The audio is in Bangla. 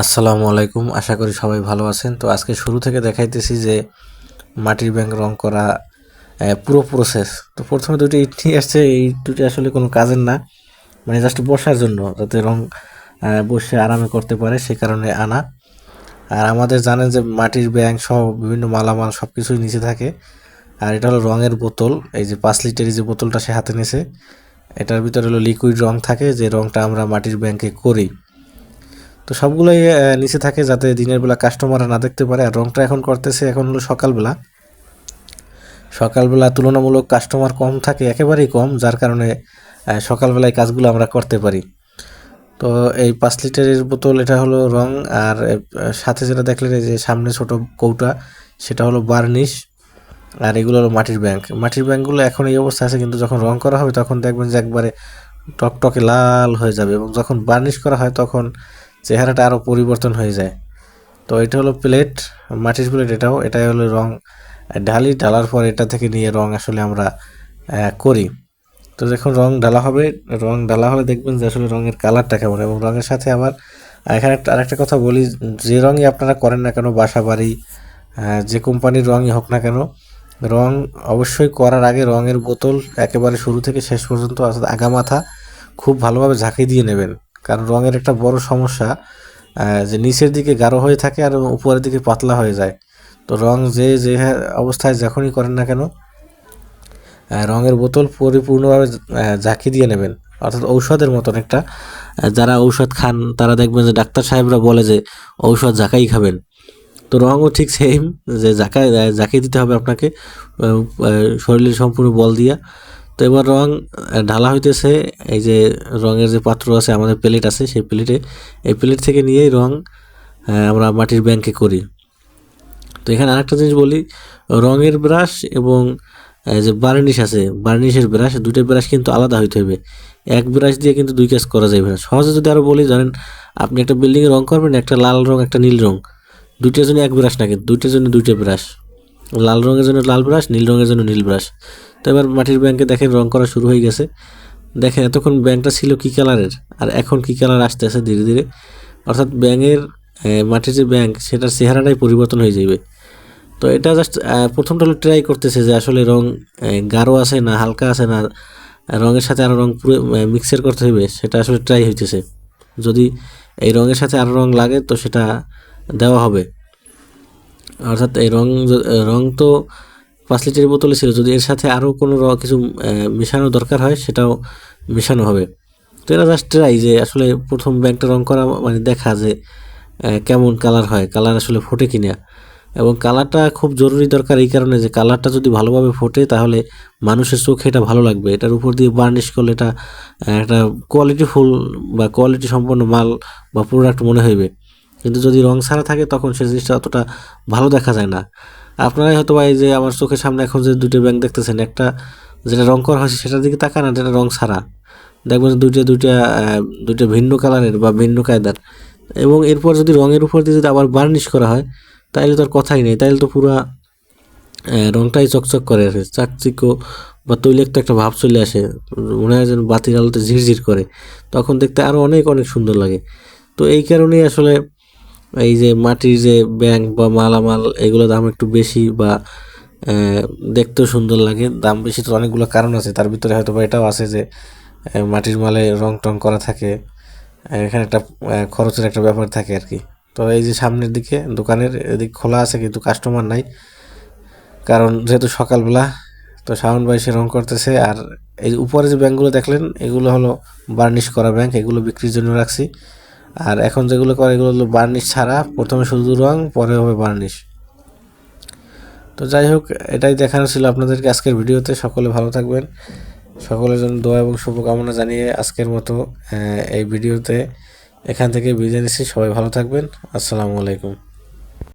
আসসালামু আলাইকুম। আশা করি সবাই ভালো আছেন। তো আজকে শুরু থেকে দেখাইতেছি যে মাটির ব্যাংক রং করা পুরো প্রসেস তো প্রথমে দুটি ইট নিয়ে আসছে। এই দুটি আসলে কোনো কাজের না। মানে জাস্ট বসার জন্য, যাতে রং বসে আরামে করতে পারে, সে কারণে আনা। আর আমাদের জানেন যে মাটির ব্যাংক সহ বিভিন্ন মালামাল সব কিছুই নিচে থাকে। আর এটা হলো রঙের বোতল। এই যে পাঁচ লিটারের যে বোতলটা সে হাতে নিছে, এটার ভিতরে হলো লিকুইড রং থাকে। যে রংটা আমরা মাটির ব্যাংকে করি। তো সবগুলোই নিচে থাকে যাতে দিনের বেলা কাস্টমাররা না দেখতে পারে। আর রংটা এখন করতেছে, এখন হলো সকালবেলা। সকালবেলা তুলনামূলক কাস্টমার কম থাকে, একেবারেই কম, যার কারণে সকালবেলায় কাজগুলো আমরা করতে পারি। তো এই পাঁচ লিটারের বোতল, এটা হলো রং, আর সাথে যেটা দেখলেন যে সামনে ছোট কৌটা, সেটা হলো বার্নিশ আর এগুলো হলো মাটির ব্যাংক মাটির ব্যাংকগুলো এখন এই অবস্থা আছে, কিন্তু যখন রং করা হবে, তখন দেখবেন যে একবারে টকটকে লাল হয়ে যাবে, এবং যখন বার্নিশ করা হয়, তখন চেহারাটা আরও পরিবর্তন হয়ে যায়। তো এটা হলো প্লেট মাটির প্লেট এটাও, এটাই হলো রং। ঢালি ঢালার পর এটা থেকে নিয়ে রং আসলে আমরা করি। তো যখন রং ঢালা হবে, রং ঢালা হলে দেখবেন যে আসলে রঙের কালারটা কেমন এবং রঙের সাথে আবার এখানে একটা আরেকটা কথা বলি, যে রঙই আপনারা করেন না কেন, বাসা বাড়ি যে কোম্পানির রঙই হোক না কেন, রং অবশ্যই করার আগে রঙের বোতল একেবারে শুরু থেকে শেষ পর্যন্ত, অর্থাৎ আগামাথা খুব ভালোভাবে ঝাঁকি দিয়ে নেবেন। কারণ রঙের একটা বড় সমস্যা যে নিচের দিকে গাঢ় হয়ে থাকে আর উপরের দিকে পাতলা হয়ে যায়। তো রং যে যে অবস্থায় যখনই করেন না কেন রঙের বোতল পরিপূর্ণভাবে ঝাঁকি দিয়ে নেবেন। অর্থাৎ ঔষধের মতন একটা যারা ঔষধ খান, তারা দেখবেন যে ডাক্তার সাহেবরা বলে যে ঔষধ ঝাঁকাই খাবেন। তো রঙও ঠিক সেম যে ঝাঁকাই ঝাঁকিয়ে দিতে হবে আপনাকে শরীরের সম্পূর্ণ বল দিয়া। তো এবার রং ঢালা হইতেছে। এই যে রঙের যে পাত্র আছে, আমাদের প্লেট আছে, সেই প্লেটে, এই প্লেট থেকে নিয়েই রং আমরা মাটির ব্যাংকে করি। তো এখানে আরেকটা জিনিস বলি, রঙের ব্রাশ এবং যে বার্নিশ আছে, বার্নিশের ব্রাশ দুটো ব্রাশ কিন্তু আলাদা হইতে হবে। এক ব্রাশ দিয়ে কিন্তু দুই কাজ করা যাবে না। সহজে যদি আরও বলি, জানেন, আপনি একটা বিল্ডিংয়ে রং করবেন, একটা লাল রং, একটা নীল রং। দুইটার জন্য এক ব্রাশ না কিন্তু দুইটার জন্য দুইটা ব্রাশ। লাল রঙের জন্য লাল ব্রাশ, নীল রঙের জন্য নীল ব্রাশ। তো এবার মাটির ব্যাংকে দেখেন রং করা শুরু হয়ে গেছে। দেখেন এতক্ষণ ব্যাংকটা ছিল কী কালারের, আর এখন কী কালার আসতেছে ধীরে ধীরে। অর্থাৎ ব্যাঙের মাটির যে ব্যাংক, সেটার চেহারাটাই পরিবর্তন হয়ে যাবে তো এটা জাস্ট প্রথমটা হলো ট্রাই করতেছে যে আসলে রং গাঢ় আছে না হালকা আছে না রঙের সাথে আরও রং পুরো মিক্সার করতে হবে সেটা আসলে ট্রাই হইতেছে। যদি এই রঙের সাথে আরও রং লাগে তো সেটা দেওয়া হবে। অর্থাৎ এই রং রং তো পাঁচ লিটারের বোতলে ছিল। যদি এর সাথে আরও কোনো র- কিছু মেশানো দরকার হয়, সেটাও মেশানো হবে। তো এটা জাস্ট ট্রাই যে আসলে প্রথম ব্যাংকটা রং করা মানে দেখা যে কেমন কালার হয়। কালার আসলে ফোটে কিনা। এবং কালারটা খুব জরুরি দরকার এই কারণে যে কালারটা যদি ভালোভাবে ফোটে, তাহলে মানুষের চোখে এটা ভালো লাগবে। এটার উপর দিয়ে বার্নিশ করলে এটা একটা কোয়ালিটি ফুল বা কোয়ালিটি সম্পন্ন মাল বা প্রোডাক্ট মনে হইবে। কিন্তু যদি রং ছাড়া থাকে, তখন সে জিনিসটা অতটা ভালো দেখা যায় না। আপনারাই হয়তো এই যে আমার চোখের সামনে এখন যে দুটো ব্যাংক দেখতেছেন, একটা যেটা রং করা হয়েছে সেটার দিকে তাকান আর যেটা রং ছাড়া। দেখবেন দুইটা দুইটা দুইটা ভিন্ন কালারের বা ভিন্ন কায়দার। এবং এরপর যদি রঙের উপর দিয়ে যদি আবার বার্নিশ করা হয়, তাইলে তো আর কথাই নেই। তাইলে তো পুরা রংটাই চকচক করে আসে। চাকচিক্য বা তৈলাক্ত একটা ভাব চলে আসে। মনে হয় যেন বাতির আলোতে ঝিরঝির করে। তখন দেখতে আরও অনেক অনেক সুন্দর লাগে। তো এই কারণেই আসলে এই যে মাটির যে ব্যাংক বা মালামাল, এগুলো দাম একটু বেশি বা দেখতেও সুন্দর লাগে। দাম বেশি তো অনেকগুলো কারণ আছে। তার ভিতরে হয়তো বা এটাও আছে যে মাটির মালে রং টং করা থাকে। এখানে একটা খরচের একটা ব্যাপার থাকে আর কি। তো এই যে সামনের দিকে, দোকানের এদিক খোলা আছে কিন্তু কাস্টমার নাই। কারণ যেহেতু সকালবেলা, তো শাওন ভাই সে রং করতেছে। আর এই উপরে যে ব্যাংকগুলো দেখলেন, এগুলো হলো বার্নিশ করা ব্যাংক। এগুলো বিক্রির জন্য রাখছি। আর এখন যেগুলো করে এগুলো হলো বার্নিশ ছাড়া। প্রথমে শুধু রং, পরে হবে বার্নিশ তো যাই হোক, এটাই দেখানো ছিল আপনাদেরকে আজকের ভিডিওতে। সকলে ভালো থাকবেন। সকলের জন্য দোয়া এবং শুভকামনা জানিয়ে আজকের মতো এই ভিডিওতে এখান থেকে বিদায় নিচ্ছি। সবাই ভালো থাকবেন। আসসালামু আলাইকুম।